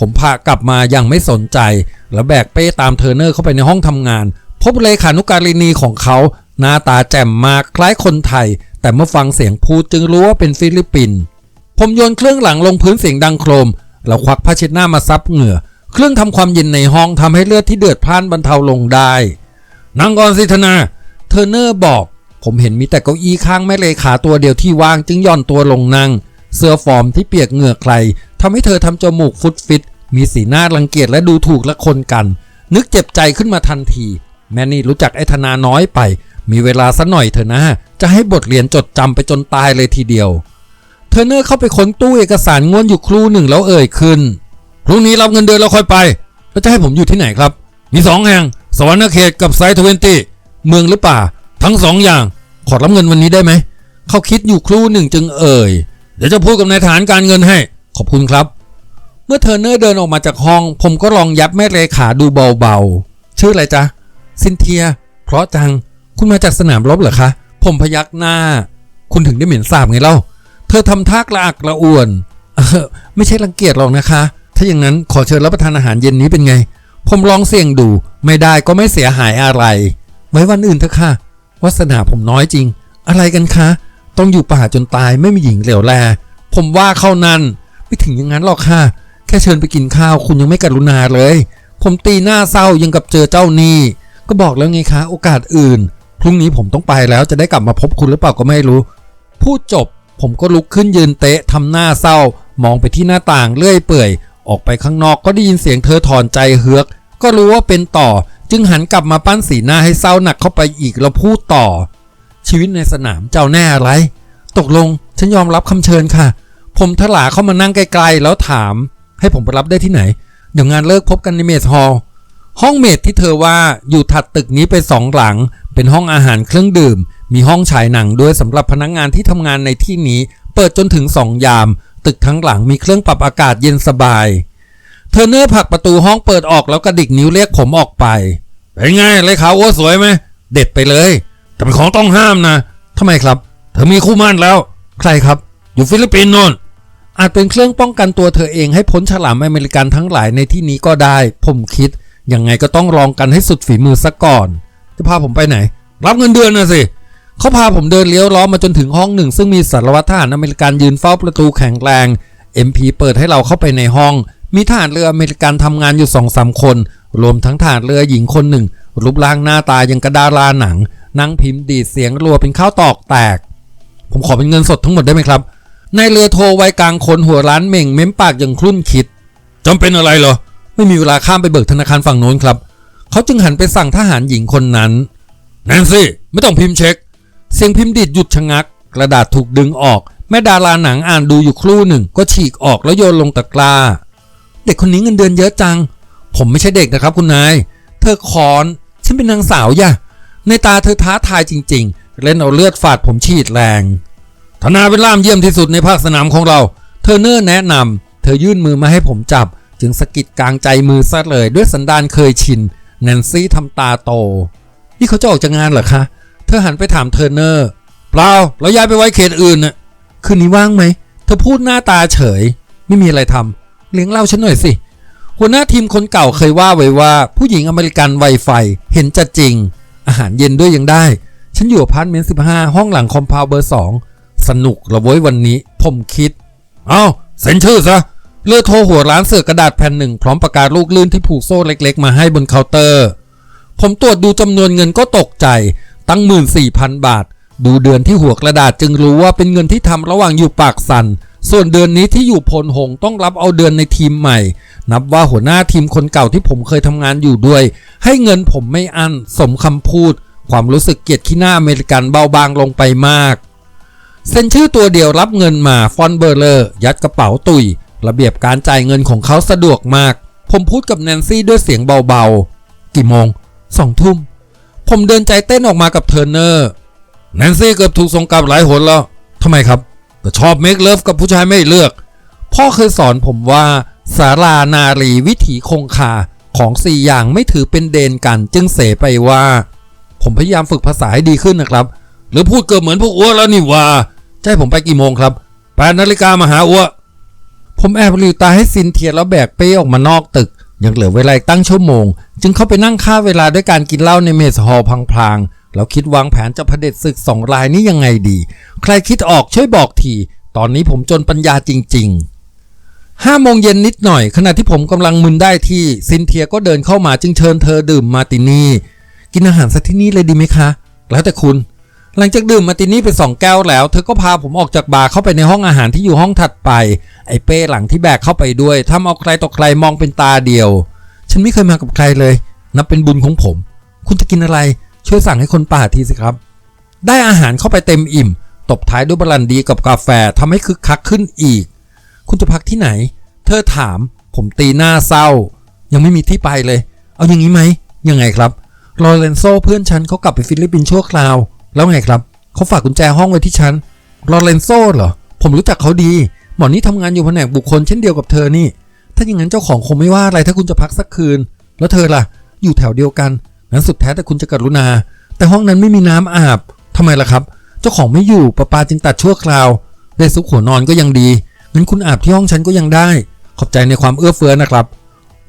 ผมพากลับมาอย่างไม่สนใจ แล้วแบกเป้ตามเทอร์เนอร์เข้าไปในห้องทำงาน พบเลขานุการินีของเขา หน้าตาแจ่มมากคล้ายคนไทย แต่เมื่อฟังเสียงพูดจึงรู้ว่าเป็นฟิลิปปินส์ผมโยนเครื่องหลังลงพื้นเสียงดังโครม แล้วควักผ้าเช็ดหน้ามาซับเหงื่อ เครื่องทำความเย็นในห้องทำให้เลือดที่เดือดพล่านบรรเทาลงได้นั่งก่อนสิธนาเทอร์เนอร์บอกผมเห็นมีแต่เก้าอี้ข้างแม่เลขาตัวเดียวที่ว่างจึงย่อนตัวลงนั่ง เสื้อฟอร์มที่เปียกเหงื่อใครทำให้เธอทำจมูกฟุดฟิต มีสีหน้ารังเกียจและดูถูกละคนกัน นึกเจ็บใจขึ้นมาทันที แม่นี่รู้จักไอ้ธนาน้อยไป มีเวลาสักหน่อยเถอะนะ จะให้บทเรียนจดจำไปจนตายเลยทีเดียวเทอร์เนอร์เข้าไปค้นตู้เอกสารง่วนอยู่ครู่หนึ่งแล้วเอ่ยขึ้นพรุ่งนี้รับเงินเดือนแล้วค่อยไปแล้วจะให้ผมอยู่ที่ไหนครับ มีสองแห่ง สวรรค์เขตกับไซต์ทเวนตี้เมืองหรือป่า ทั้งสองอย่าง ขอรับเงินวันนี้ได้ไหม เขาคิดอยู่ครู่หนึ่งจึงเอ่ย เดี๋ยวจะพูดกับนายฐานการเงินให้ ขอบคุณครับ มื่อเทอร์เนอร์เดินออกมาจากห้อง ผมก็ลองยับแม่เลขาดูเบาๆ ชื่ออะไรจ๊ะ ซินเทีย เพราะจัง คุณมาจากสนามรบเหรอคะ ผมพยักหน้า คุณถึงได้เหม็นสาบไงเล่า เธอทำท่ากระอักระอ่วน เออ ไม่ใช่รังเกียจหรอกนะคะ ถ้าอย่างนั้นขอเชิญรับประทานอาหารเย็นนี้เป็นไง ผมลองเสี่ยงดู ไม่ได้ก็ไม่เสียหายอะไร ไว้วันอื่นเถอะค่ะ วาสนาผมน้อยจริง อะไรกันคะ ต้องอยู่ป่าจนตายไม่มีหญิงเหลียวแล ผมว่าเข้านั้น ไม่ถึงอย่างนั้นหรอกค่ะ แค่เชิญไปกินข้าวคุณยังไม่กรุณาเลย ผมตีหน้าเศร้ายังกับเจอเจ้านี้ก็บอกแล้วไงคะโอกาสอื่น พรุ่งนี้ผมต้องไปแล้วจะได้กลับมาพบคุณหรือเปล่าก็ไม่รู้ พูดจบผมก็ลุกขึ้นยืนเตะทำหน้าเศร้า มองไปที่หน้าต่างเลื่อยเปื่อย ออกไปข้างนอกก็ได้ยินเสียงเธอถอนใจเฮือก ก็รู้ว่าเป็นต่อ จึงหันกลับมาปั้นสีหน้าให้เศร้าหนักเข้าไปอีกแล้วพูดต่อ ชีวิตในสนามเจ้าแน่อะไร ตกลงฉันยอมรับคำเชิญค่ะ ผมถลาเข้ามานั่งไกลๆแล้วถาม ให้ผมไปรับได้ที่ไหน เดี๋ยวงานเลิกพบกันในเมสฮอลล์ห้องเมดที่เธอว่าอยู่ถัดตึกนี้ไปสองหลัง เป็นห้องอาหารเครื่องดื่ม มีห้องฉายหนังด้วยสำหรับพนักงานที่ทำงานในที่นี้ เปิดจนถึงสองยาม ตึกทั้งหลังมีเครื่องปรับอากาศเย็นสบาย เธอเนื้อผักประตูห้องเปิดออกแล้วกระดิกนิ้วเรียกผมออกไปเป็นไงเลยขาวว่าสวยไหมเด็ดไปเลย แต่เป็นของต้องห้ามนะทำไมครับ เธอมีคู่มั่นแล้ว ใครครับ อยู่ฟิลิปปินส์นน อาจเป็นเครื่องป้องกันตัวเธอเองให้พ้นฉลามอเมริกันทั้งหลายในที่นี้ก็ได้ ผมคิด ยังไงก็ต้องลองกันให้สุดฝีมือซะก่อน จะพาผมไปไหน รับเงินเดือนนะสิเขาพาผมเดินเลี้ยวล้อมาจนถึงห้องหนึ่ง ซึ่งมีสารวัตรทหารอเมริกันยืนเฝ้าประตูแข็งแรง MP เปิดให้เราเข้าไปในห้อง มีทหารเรืออเมริกันทำงานอยู่สองสามคน รวมทั้งทหารเรือหญิงคนหนึ่ง รูปร่างหน้าตายังกระดาราหนัง นั่งพิมพ์ดีดเสียงรัวเป็นข้าวตอกแตก ผมขอเป็นเงินสดทั้งหมดได้ไหมครับ นายเรือโทวัยกลางคนหัวร้านเหม่งเม้มปากอย่างครุ่นคิดจำเป็นอะไรเหรอ ไม่มีเวลาข้ามไปเบิกธนาคารฝั่งโน้นครับ เขาจึงหันไปสั่งทหารหญิงคนนั้นแนนซี่ไม่ต้องพิมพ์เช็ค เสียงพิมพ์ดีดหยุดชะงัก กระดาษถูกดึงออก แม่ดาราหนังอ่านดูอยู่ครู่หนึ่ง ก็ฉีกออกแล้วโยนลงตะกร้า เด็กคนนี้เงินเดือนเยอะจัง ผมไม่ใช่เด็กนะครับคุณนาย เธอคอน ฉันเป็นนางสาวย่ะ ในตาเธอท้าทายจริง ๆ เล่นเอาเลือดฝาดผมฉีดแรง ธนาเป็นล่ามเยี่ยมที่สุดในภาคสนามของเรา เธอเนิ่นแนะนำเธอยื่นมือมาให้ผมจับ จึงสะกิดกลางใจมือซะเลยด้วยสันดานเคยชินแนนซี่ทำตาโต นี่เขาจะออกจากงานเหรอคะ เธอหันไปถามเทอร์เนอร์ เปล่า เราย้ายไปไว้เขตอื่นน่ะ คืนนี้ว่างไหม เธอพูดหน้าตาเฉย ไม่มีอะไรทำเลี้ยงเหล้าฉันหน่อยสิ หัวหน้าทีมคนเก่าเคยว่าไว้ว่า ผู้หญิงอเมริกันไวไฟ เห็นจะจริง อาหารเย็นด้วยยังได้ ฉันอยู่อพาร์ตเมนต์สิบห้าห้องหลังคอมเพลเบอร์สอง สนุกละเว้ยวันนี้ ผมคิด เอาเซ็นชื่อซะเลือโทรหัวร้านเสือกกระดาษแผ่นหนึ่งพร้อมประกาศลูกลื่นที่ผูกโซ่เล็ก ๆ มาให้บนเคาน์เตอร์ ผมตรวจดูจำนวนเงินก็ตกใจ ตั้ง 14,000 บาท ดูเดือนที่หัวกระดาษจึงรู้ว่าเป็นเงินที่ทำระหว่างอยู่ปากสัน ส่วนเดือนนี้ที่อยู่พลหงต้องรับเอาเดือนในทีมใหม่ นับว่าหัวหน้าทีมคนเก่าที่ผมเคยทำงานอยู่ด้วย ให้เงินผมไม่อั้นสมคำพูด ความรู้สึกเกลียดขี้หน้าอเมริกันเบาบางลงไปมาก เซ็นชื่อตัวเดียวรับเงินมาฟอนเบอร์เลอร์ ยัดกระเป๋าตุย ระเบียบการจ่ายเงินของเขาสะดวกมาก ผมพูดกับแนนซี่ด้วยเสียงเบาๆ กี่โมงสองทุ่ม ผมเดินใจเต้นออกมากับเทอร์เนอร์ แนนซี่เกือบถูกส่งกลับหลายหนแล้วทำไมครับ ก็ชอบเมคเลิฟกับผู้ชายไม่เลือก พ่อเคยสอนผมว่าสารานารีวิถีคงคาของสี่อย่างไม่ถือเป็นเดนกันจึงเสไปว่า ผมพยายามฝึกภาษาให้ดีขึ้นนะครับ หรือพูดเกือบเหมือนพวกอ้วแล้วนี่ว่าจะให้ผมไปกี่โมงครับแปดนาฬิกามาหาอ้วผผมแอบหลีตาให้ซินเทียแล้วแบกเป้ออกมานอกตึก ยังเหลือเวลาอีกตั้งชั่วโมง จึงเข้าไปนั่งฆ่าเวลาด้วยการกินเหล้าในเมสฮอลล์พลางๆแล้วคิดวางแผนจะเผด็จศึกสองรายนี้ยังไงดี ใครคิดออกช่วยบอกทีตอนนี้ผมจนปัญญาจริง ๆห้าโมงเย็นนิดหน่อย ขณะที่ผมกำลังมึนได้ที่ซินเทียก็เดินเข้ามาจึงเชิญเธอดื่มมาร์ตินี่กินอาหารสักที่นี่เลยดีไหมคะ แล้วแต่คุณ หลังจากดื่มมาตินี่ไปสองแก้วแล้ว เธอก็พาผมออกจากบาร์เข้าไปในห้องอาหารที่อยู่ห้องถัดไป ไอ้เป้หลังที่แบกเข้าไปด้วยทำเอาใครต่อใครมองเป็นตาเดียว ฉันไม่เคยมากับใครเลย นับเป็นบุญของผม คุณจะกินอะไร ช่วยสั่งให้คนป่าทีสิครับ ได้อาหารเข้าไปเต็มอิ่ม ตบท้ายด้วยบรันดีกับกาแฟทำให้คึกคักขึ้นอีก คุณจะพักที่ไหน เธอถาม ผมตีหน้าเศร้า ยังไม่มีที่ไปเลย เอาอย่างนี้ไหมยังไงครับลอเรนโซเพื่อนฉันเขากลับไปฟิลิปปินส์ชั่วคราว แล้วไงครับ เขาฝากกุญแจห้องไว้ที่ฉันลอเรนโซเหรอ ผมรู้จักเขาดี หมอนี่ทำงานอยู่แผนกบุคคลเช่นเดียวกับเธอนี่ ถ้าอย่างนั้นเจ้าของคงไม่ว่าอะไรถ้าคุณจะพักสักคืน แล้วเธอล่ะ อยู่แถวเดียวกันงั้นสุดแท้แต่คุณจะกรุณา แต่ห้องนั้นไม่มีน้ำอาบทำไมล่ะครับ เจ้าของไม่อยู่ประปาจึงตัดชั่วคราว ได้ซุกหัวนอนก็ยังดี งั้นคุณอาบที่ห้องฉันก็ยังได้ ขอบใจในความเอื้อเฟื้อนะครับ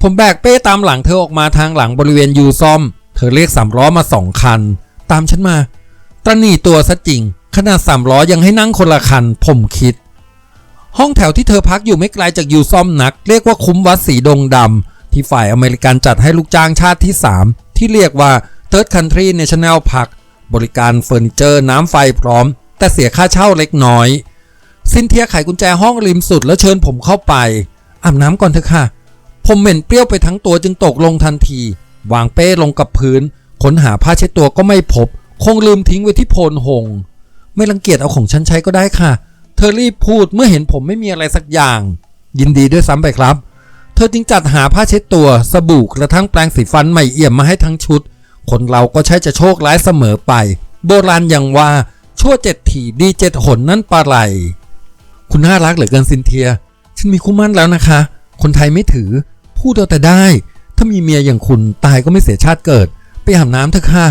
ผมแบกเป้ตามหลังเธอออกมาทางหลังบริเวณยูซอม เธอเรียกสามล้อมาสองคัน ตามฉันมา ตระหนี่ตัวซะจริง ขนาดสามล้อยังให้นั่งคนละคัน ผมคิด ห้องแถวที่เธอพักอยู่ไม่ไกลจากยูซอมนัก เรียกว่าคุ้มวัดสีดงดำที่ฝ่ายอเมริกันจัดให้ลูกจ้างชาติที่ 3 ที่เรียกว่า Third Country National Park บริการเฟอร์นิเจอร์น้ำไฟพร้อม แต่เสียค่าเช่าเล็กน้อย ซินเทียไขกุญแจห้องริมสุดแล้วเชิญผมเข้าไปอาบน้ำก่อนเถอะค่ะ ผมเหม็นเปรี้ยวไปทั้งตัวจึงตกลงทันที วางเป้ลงกับพื้นค้นหาผ้าเช็ดตัวก็ไม่พบ คงลืมทิ้งไว้ที่โพนหง ไม่รังเกียจเอาของฉันใช้ก็ได้ค่ะ เธอรีบพูดเมื่อเห็นผมไม่มีอะไรสักอย่าง ยินดีด้วยซ้ำไปครับ เธอจึงจัดหาผ้าเช็ดตัว สบู่กระทั่งแปรงสีฟันใหม่เอี่ยมมาให้ทั้งชุด คนเราก็ใช้จะโชคร้ายเสมอไป โบราณอย่างว่าชั่วเจ็ดถีดีเจ็ดหนนั่นปลาไหล คุณน่ารักเหลือเกินซินเทีย ฉันมีคู่มั่นแล้วนะคะ คนไทยไม่ถือ พูดเอาแต่ได้ ถ้ามีเมียอย่างคุณตายก็ไม่เสียชาติเกิด ไปอาบน้ำเถอะค่ะ